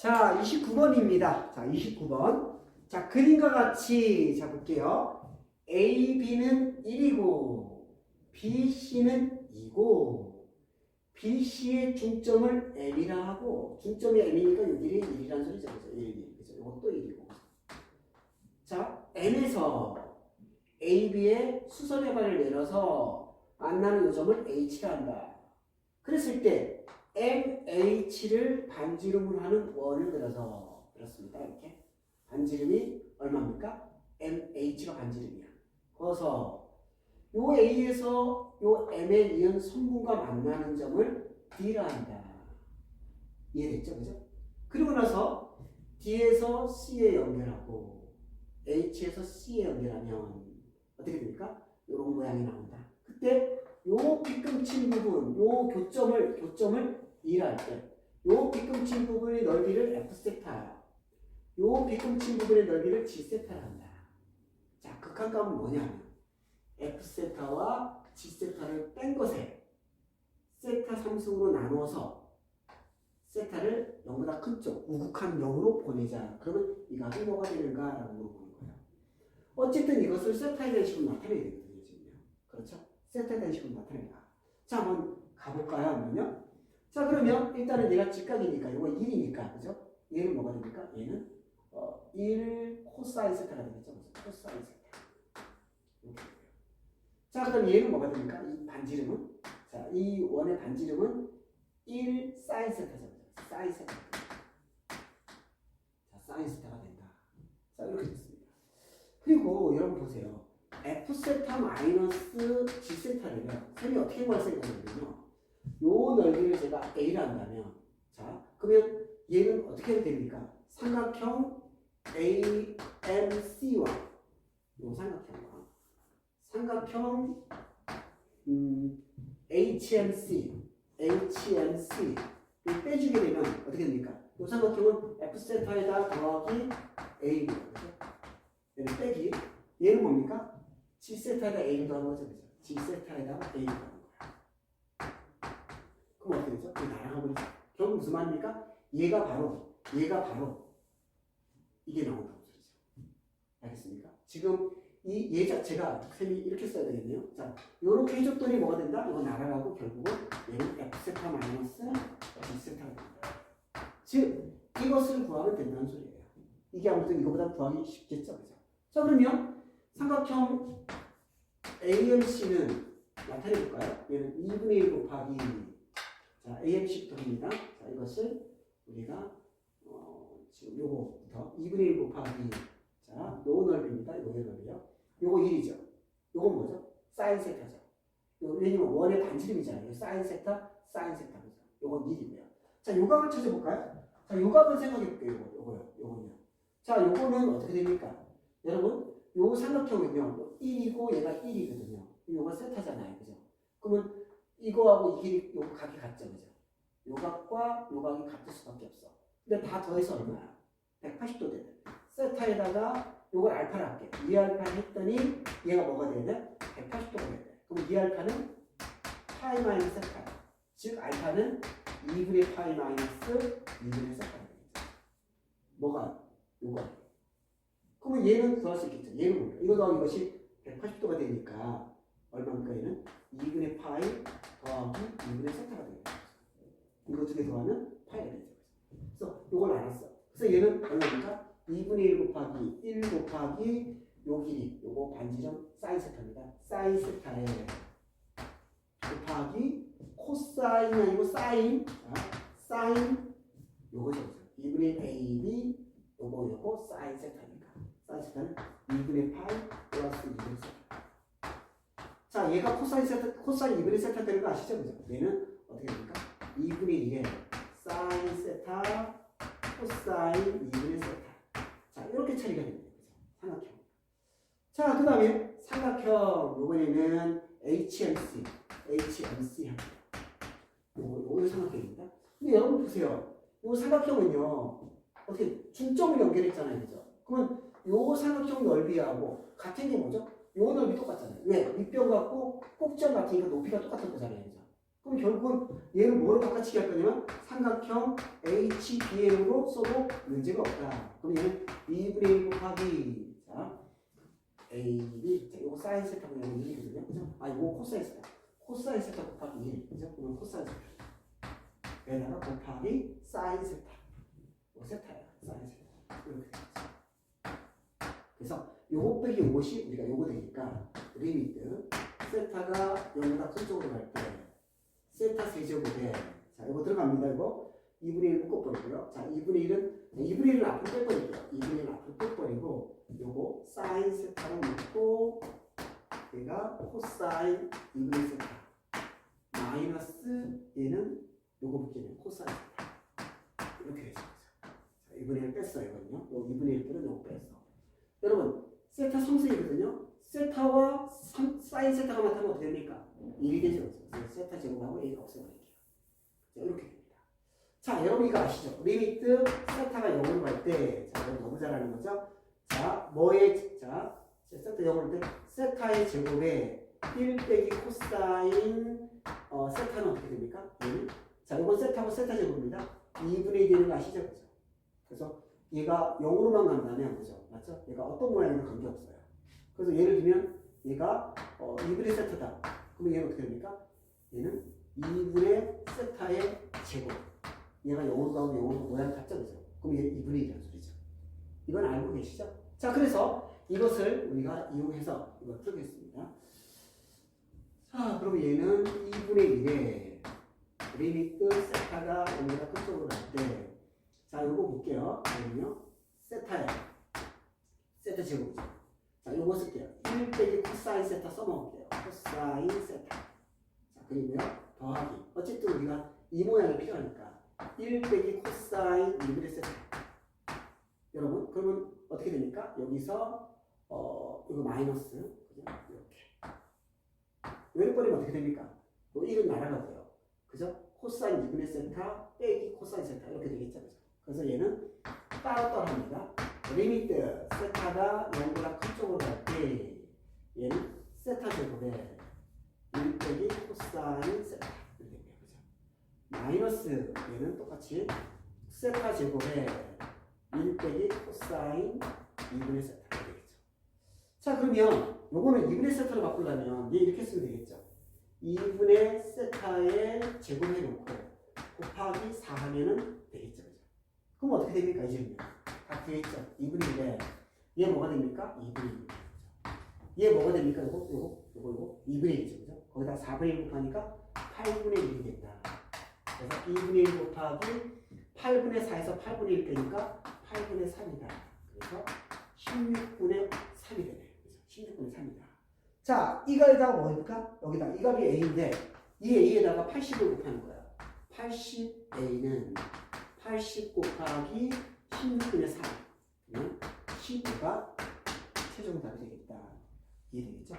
자, 29번입니다. 자, 29번. 자, 그림과 같이 자 볼게요. A, B는 1이고 B, C는 2고 B, C의 중점을 M이라 하고 중점이 M이니까 여기 1이라는 소리죠. 그죠? 1, 1. 그죠? 이것도 1이고. 자, M에서 A, B의 수선의 발을 내려서 만나는 요점을 H라 한다. 그랬을 때 MH를 반지름으로 하는 원을 그려서 그렇습니다. 이렇게 반지름이 얼마입니까? MH가 반지름이야. 그래서 요 A에서 요 M에 이은 성분과 만나는 점을 D라 한다. 이해됐죠? 그죠? 그리고 나서 D에서 C에 연결하고 H에서 C에 연결하면 어떻게 됩니까? 이런 모양이 나온다. 그때 요 빗금친 부분, 요 교점을 교점을 2라 할 때, 요 빗금친 부분의 넓이를 f 세타, 요 빗금친 부분의 넓이를 g 세타라 한다. 자, 극한값은 뭐냐면 f 세타와 g 세타를 뺀 것에 세타 상승으로 나누어서 세타를 0보다 큰 쪽, 우극한 0으로 보내자. 그러면 이 값이 뭐가 되는가라고 물어보는 거예요. 어쨌든 이것을 세타에 대한 식으로 나타내야 되거든요, 지금요. 그렇죠? 대한 식으로 나타내라. 자, 한번 가볼까요, 한번요? 자, 그러면 일단은 얘가 직각이니까, 이거 1이니까, 그죠? 얘는 뭐가 됩니까? 얘는 어, 1 코사인 세타가 되겠죠? 코사인 세타. 자, 그럼 얘는 뭐가 됩니까? 이 반지름은? 자, 이 원의 반지름은 1 사인 세타죠. 사인 세타. 자, 사인 세타가 된다. 자, 이렇게 됐습니다. 그리고 여러분 보세요. F 세타 마이너스 g 세타를요. 쌤이 어떻게 구할 생각이냐면요. 요 넓이를 제가 a라 한다면, 자, 그러면 얘는 어떻게 해야 됩니까? 삼각형 AMC와 요 삼각형과 삼각형 음, HMC, HMC 를 빼주게 되면 어떻게 됩니까? 요 삼각형은 f 세타에다 더하기. 그죠? 얘는 빼기. 얘는 뭡니까? G 세타에다 a를 더하는 거죠, 그죠? g 세타에다가 a를 더하는 거야. 그럼 어떻게 되죠? 그 날아가 버리죠. 결국 무슨 말입니까? 얘가 바로 얘가 바로 이게 나온다는 소리죠. 알겠습니까? 지금 이 얘 자체가 쌤이 이렇게 써야 되겠네요. 자, 요렇게 해줬더니 뭐가 된다? 이거 날아가고 결국은 얘는 f 세타 마이너스 g 세타가 된다. 즉 이것을 구하면 된다는 소리예요. 이게 아무튼 이거보다 구하기 쉽겠죠, 그죠? 자 그러면 삼각형 AMC는 나타내 볼까요? 얘는 2분의 1 곱하기 자 AMC 부터입니다. 자 이것을 우리가 어, 지금 요거부터 2분의 1 곱하기 자 요거 넓이입니다. 요거 넓이요. 요거 1이죠. 요건 뭐죠? 사인 세타죠. 요, 왜냐면 원의 반지름이잖아요. 사인 세타, 사인 세타죠. 요건 1이고요. 자 요각을 찾아볼까요? 자 요각을 생각해볼게요. 요거, 요거요. 요거는요. 자 요거는 어떻게 됩니까? 여러분 요 삼각형은요 1이고 얘가 1이거든요. 요거 세타잖아요. 그죠? 그러면 이거하고 이 길이 요 각이 같죠. 그죠? 요 각과 요 각이 같을 수밖에 없어. 근데 다 더해서 얼마야? 180도 되네. 세타에다가 요걸 알파를 할게. 2알파를 했더니 얘가 뭐가 돼? 180도가 돼야 돼. 그럼 2알파는 파이 마이너스 세타. 즉 알파는 2분의 파이 마이너스 2분의 세타가 되겠죠. 뭐가? 요거. 그러면 얘는 구할 수 있겠죠. 얘는 뭐야? 이거 더하기 이것이 180도가 되니까 얼마입니까 얘는? 2분의 파이 더하기 2분의 세타가 되겠죠. 이거 두 개 더하면 파이가 되죠. 그래서 이걸 알았어. 그래서 얘는 얼마입니까? 2분의 1 곱하기 1 곱하기 요 길이 요거 반지름 사인 세타입니다. 사인 세타에 곱하기 코사인이 아니고 사인 자, 사인 요거죠. 2분의 AB 요거 요거 사인 세타니까 사인 세타는 2분의 파이 플러스 2분의 세타. 자 얘가 코사인 세타 코사인 2분의 세타 되는 거 아시죠? 그죠? 얘는 어떻게 됩니까? 2분의 1에 사인 세타 코사인 2분의 세타. 자, 이렇게 처리가 됩니다. 그죠? 삼각형. 자, 그 다음에 삼각형, 요번에는 HMC, HMC 합니다. 요거 삼각형입니다. 근데 여러분 보세요. 요 삼각형은요, 어떻게 중점을 연결했잖아요. 그죠? 그러면 요 삼각형 넓이하고 같은 게 뭐죠? 요 넓이 똑같잖아요. 왜? 밑변 같고 꼭지점 같으니까 높이가 똑같은 거잖아요. 그죠? 그럼 결국은 얘는 뭐로 바꿔치기 할 거냐면 삼각형 HBM으로 써도 문제가 없다. 그럼 얘는 2분의 1 곱하기 자 AB 자 이거 사인 세타고 얘는 1이거든요. 그죠? 아 이거 코사인 세타. 코사인 세타 곱하기 1. 그죠? 그러면 코사인 세타. 여기다가 곱하기 사인 세타. 이거 세타야. 사인 세타. 이렇게. 그래서 요거 빼기 요것이 우리가 요거 되니까 리미트 세타가 0보다 큰 쪽으로 갈 때 세타 세제곱에 자 이거 들어갑니다 이거. 2분의 1 묶어버리고요. 자 2분의 1은 2분의 1은 앞으로 빼버릴게요. 2분의 1은 앞으로 빼버리고 요거 사인 세타로 묶고 얘가 코사인 2분의 세타. 마이너스 얘는 요거 붙이면 코사인 세타. 이렇게 되죠. 자 2분의 1 뺐어요 이거는요. 요 2분의 1 빼는 요거 뺐어 여러분 세타 상수이거든요 세타와 삼- 사인 세타가 나타나면 어떻게 됩니까? 1이 되죠. 세타 제곱하고 A가 없애버릴게요. 자, 이렇게 됩니다. 자, 여러분 이거 아시죠? 리미트 세타가 0으로 갈 때, 자, 여러분 너무 잘 아는 거죠? 자, 뭐의, 자, 세타 0으로 때, 세타의 제곱에 1 빼기 코사인, 어, 세타는 어떻게 됩니까? 1. 자, 이건 세타고 세타 제곱입니다. 2분의 1 되는 거 아시죠? 그래서 얘가 0으로만 간다면, 그죠? 맞죠? 얘가 어떤 모양이든 관계없어요. 그래서 예를 들면, 얘가 어, 2분의 세타다. 그러면 얘는 어떻게 됩니까? 얘는 2분의 세타의 제곱. 얘가 0으로 가면 0으로 모양 같죠? 그죠? 그럼 얘 2분의 1이라는 소리죠. 이건 알고 계시죠? 자, 그래서 이것을 우리가 이용해서 이거 풀겠습니다. 자, 그럼 얘는 2분의 1에 리미트 세타가 0보다 큰 쪽으로 갈 때, 자, 요거 볼게요. 그러면요. 세타에, 세타 제곱이죠. 자, 요거 쓸게요. 1 빼기 코사인 세타 써먹을게요. 코사인 세타. 자, 그리고요. 더하기. 어쨌든 우리가 이 모양이 필요하니까. 1 빼기 코사인 2분의 세타. 여러분, 그러면 어떻게 됩니까? 여기서, 어, 이거 마이너스. 그죠? 이렇게. 왼 버리면 어떻게 됩니까? 또 1은 날아가고요. 그죠? 코사인 2분의 세타 빼기 코사인 세타. 이렇게 되겠죠. 그래서 얘는 따로따로 합니다. 리미트 세타가 0보다 큰 쪽으로 갈 때 얘는 세타 제곱에 1 빼기 코사인 세타 이렇게 됩니다. 그죠? 마이너스 얘는 똑같이 세타 제곱에 1 빼기 코사인 2분의 세타 이렇게 되겠죠. 자 그러면 요거는 2분의 세타로 바꾸려면 얘 이렇게 쓰면 되겠죠. 2분의 세타에 제곱해놓고 곱하기 4 하면은 되겠죠. 그럼 어떻게 됩니까? 이 질문. 다 구했죠. 2분의 1에 얘 뭐가 됩니까? 2분의 1. 얘 뭐가 됩니까? 요거 요거 요거 요거 2분의 1이죠. 그죠? 거기다 4분의 1 곱하니까 8분의 1이 된다. 그래서 2분의 1 곱하기 8분의 4에서 8분의 1 빼니까 8분의 3이다. 그래서 16분의 3이 되네요. 그래서 16분의 3이다. 자, 이 값에다가 뭐 해볼까? 여기다 이 값이 A인데 이 A에다가 80을 곱하는 거야. 80A는 80 곱하기 16분의 3. 그러면 15가 최종 답이 되겠다. 이해되겠죠?